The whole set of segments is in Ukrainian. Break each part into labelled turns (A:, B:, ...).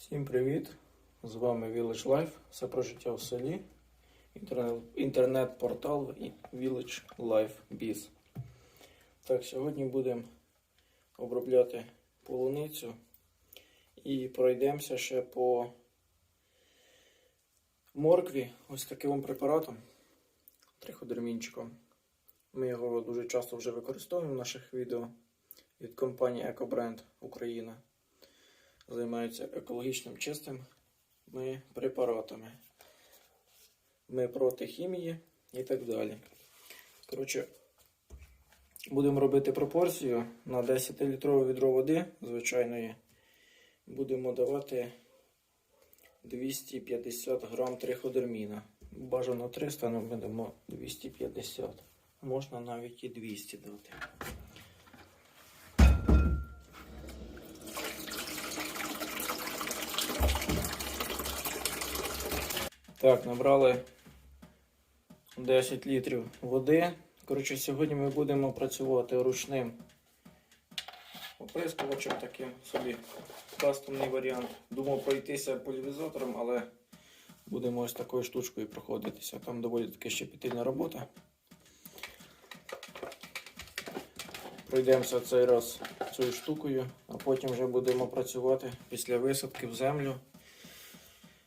A: Всім привіт! З вами Village Life. Все про життя в селі. Інтернет- Інтернет-портал Village Life Biz. Так, сьогодні будемо обробляти полуницю і пройдемося ще по моркві ось таким препаратом триходермінчиком. Ми його дуже часто вже використовуємо в наших відео від компанії EcoBrand Україна займаються екологічним чистим ми препаратами. Ми проти хімії і так далі. Коротше, будемо робити пропорцію на 10-літрове відро води звичайної. Будемо давати 250 грам триходерміна. Бажано 300, але ми дамо 250. Можна навіть і 200 дати. Так, набрали 10 літрів води. Коротше, сьогодні ми будемо працювати ручним оприскувачем таким собі кастомний варіант. Думав пройтися пульверизатором, але будемо ось такою штучкою проходитися. Там доволі таки щепетильна робота. Пройдемося цей раз цією штукою, а потім вже будемо працювати після висадки в землю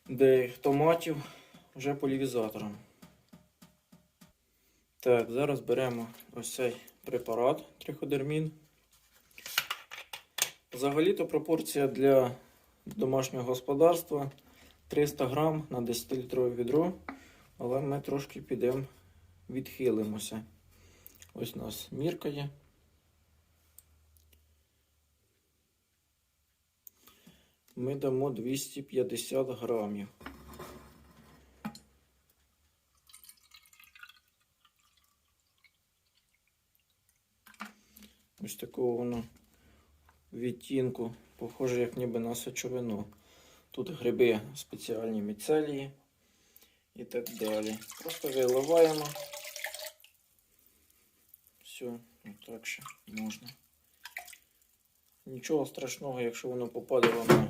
A: деяких томатів вже полівізатором. Так, зараз беремо ось цей препарат триходермін. Взагалі-то пропорція для домашнього господарства 300 грам на 10-літрове відро, але ми трошки підемо відхилимося. Ось у нас мірка є. Ми дамо 250 грамів. Ось такого воно відтінку, похоже, як ніби на сечовину. Тут гриби спеціальні міцелії і так далі. Просто виливаємо. Все, так ще можна. Нічого страшного, якщо воно попаде вам на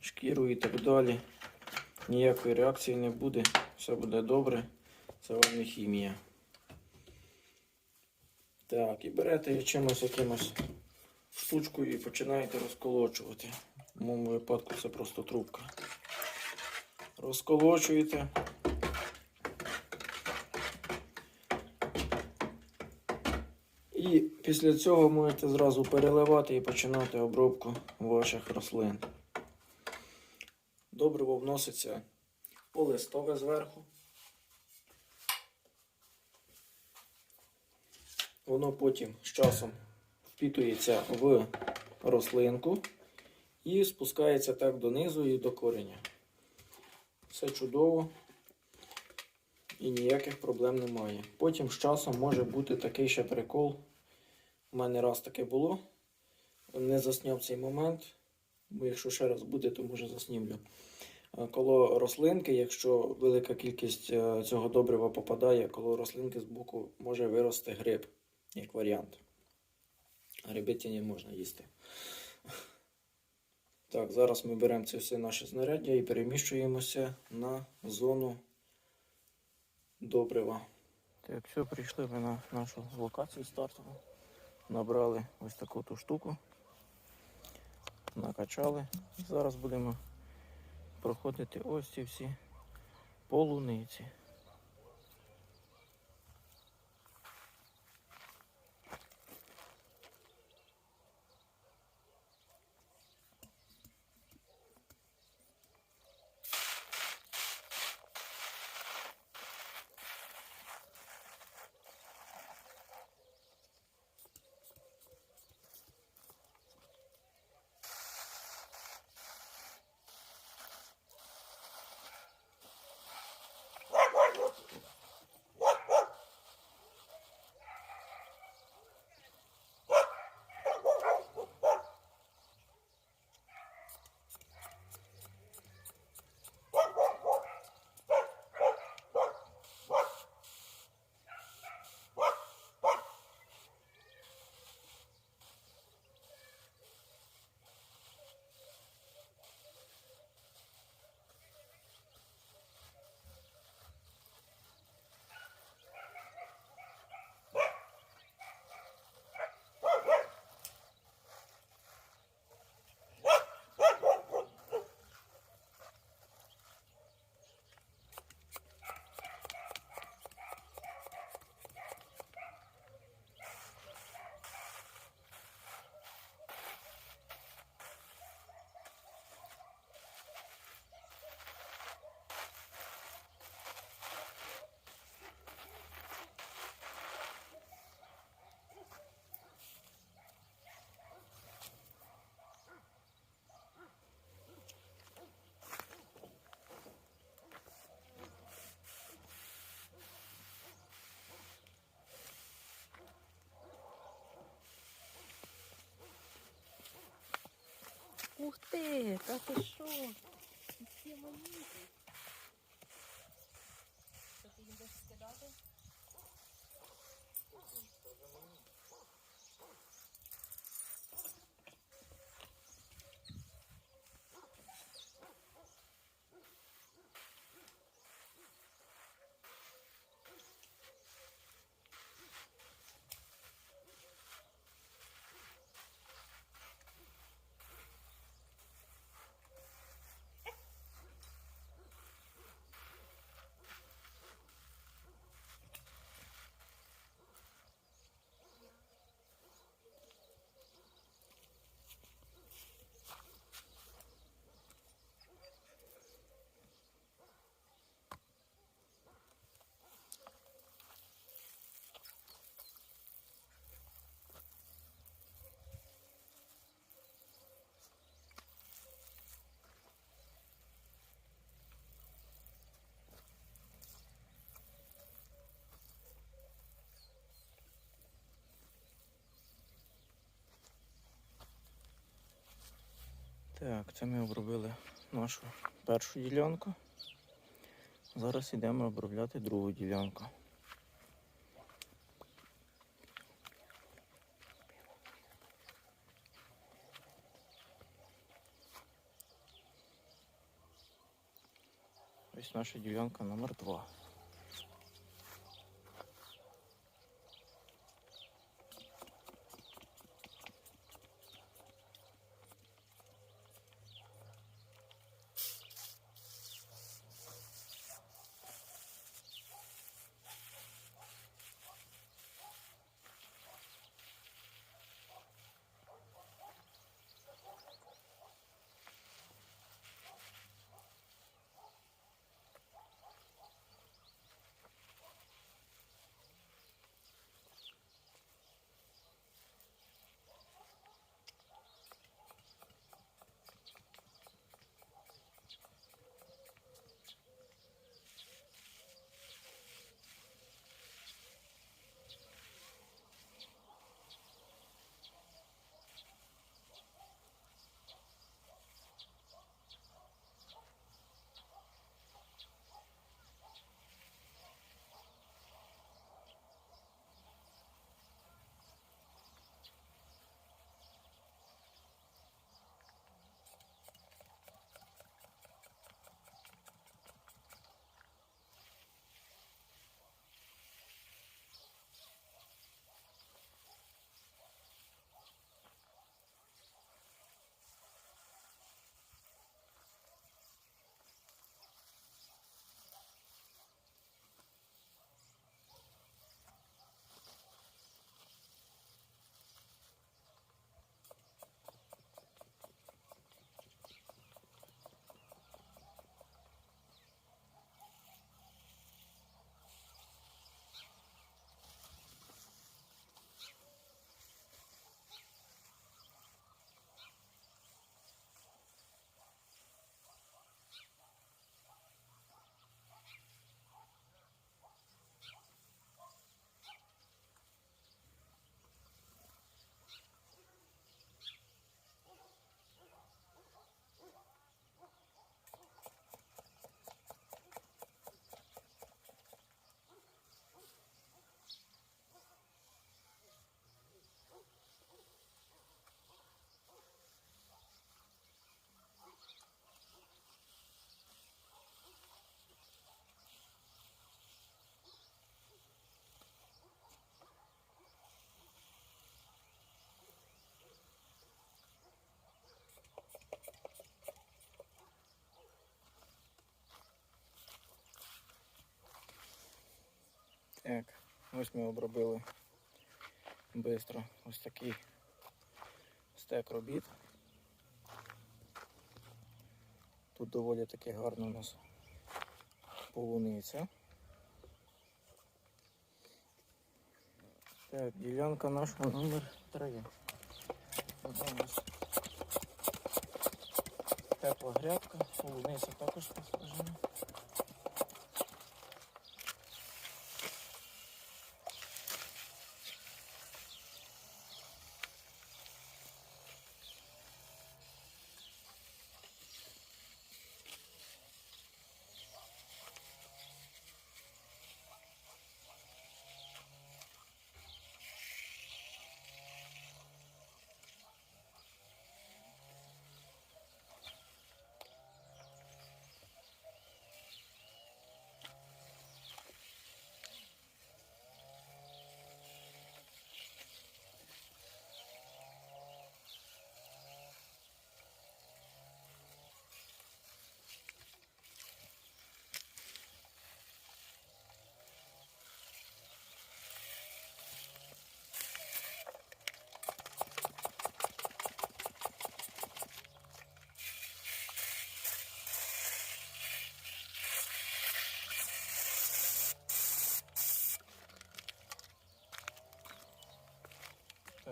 A: шкіру і так далі. Ніякої реакції не буде, все буде добре. Це вам не хімія. Так, і берете чимось якимось штучкою і починаєте розколочувати. В моєму випадку це просто трубка. Розколочуєте. І після цього можете зразу переливати і починати обробку ваших рослин. Добриво вноситься полистове зверху. Воно потім з часом впітується в рослинку і спускається так донизу і до кореня. Все чудово і ніяких проблем немає. Потім з часом може бути такий ще прикол. У мене раз таке було. Не засняв цей момент, бо якщо ще раз буде, то може заснімлю. Е, Коло рослинки, якщо велика кількість е, цього добрива попадає, коло рослинки з боку може вирости гриб, як варіант. Не можна їсти. Так, зараз ми беремо це все наше знаряддя і переміщуємося на зону добрива. Так, все, прийшли ми на нашу локацію стартову. Набрали ось таку ту штуку. Накачали. Зараз будемо проходити ось ці всі полуниці.
B: Ух ти, та ти що? все. Що
A: Так, це ми обробили нашу першу ділянку. Зараз йдемо обробляти другу ділянку. Ось наша ділянка номер 2. Так, ось ми обробили швидко ось такий стек робіт. Тут доволі таки гарно у нас полуниця. Так, ділянка наша номер 3. Тут у нас тепла грядка, полуниця також посаджена.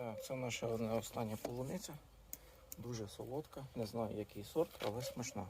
A: Так, це наша одна остання полуниця. Дуже солодка. Не знаю який сорт, але смачна.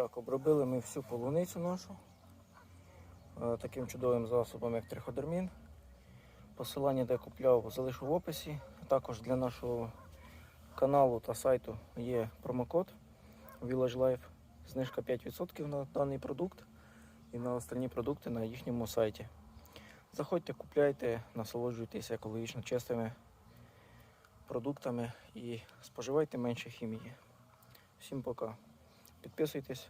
A: Так, обробили ми всю полуницю нашу е, таким чудовим засобом, як триходермін. Посилання, де купляв, залишу в описі. Також для нашого каналу та сайту є промокод Village Life. Знижка 5% на даний продукт і на остальні продукти на їхньому сайті. Заходьте, купляйте, насолоджуйтесь екологічно чистими продуктами і споживайте менше хімії. Всім пока. Підписуйтесь,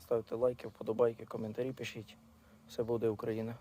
A: ставте лайки, вподобайки, коментарі пишіть. Все буде Україна.